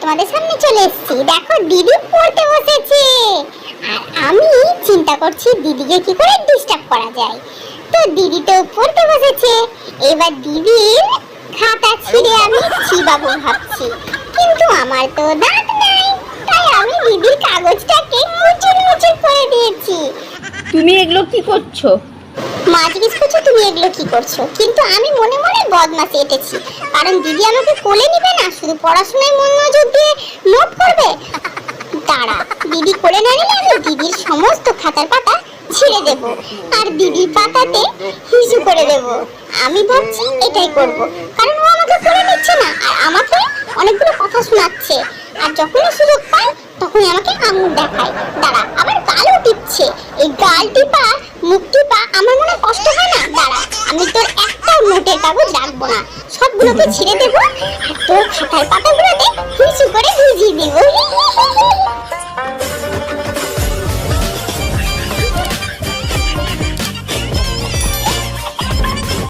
তোমাদের সামনে চলে এসেছি। দেখো দিদি পড়তে বসেছে। আর আমি চিন্তা করছি দিদিকে কি করে ডিস্টার্ব করা যায়। তো দিদি তো পড়তে বসেছে। এবার দিদির খাতা ছিঁড়ে আমি চিবাবো ভাবছি। কিন্তু আমার তো দাঁত নাই। তাই আমি দিদির কাগজটাকে মুচুর মুচুর করে দিয়েছি। তুমি এগুলো কি করছ? মা জিজ্ঞেস করছে তুমি এগুলো কি করছ? কিন্তু আমি মনে মনে বদমাসি এঁটেছি। কারণ দিদি আমাকে কোলে নিবে না শুধু পড়াশোনায় মনোযোগ দিয়ে নোট করবে দাঁড়া কোলে না দিদির সমস্ত খাতার পাতা ছিঁড়ে দেব। আর দিদির পাতাতে হিসু করে দেব। আমি ভাবছি এটাই করব। কারণ ও আমাকে কোলে নিচ্ছে না, আর আমাকে অনেকগুলো কথা শোনাচ্ছে। আর যখনই সুযোগ পায় তখনই আমাকে আঙুল দেখায়। দাঁড়া, আবার গালও টিপছে। এই গাল টিপা, মুখ টিপা আমার মনে কষ্ট হয় না? দাঁড়া, আমি তোর একটা নোটের কাগজ রাখব না। সবগুলোকে ছিঁড়ে দেবো, আর তোর খাতার পাতাগুলোতে হিসু করে ভিজিয়ে দেবো।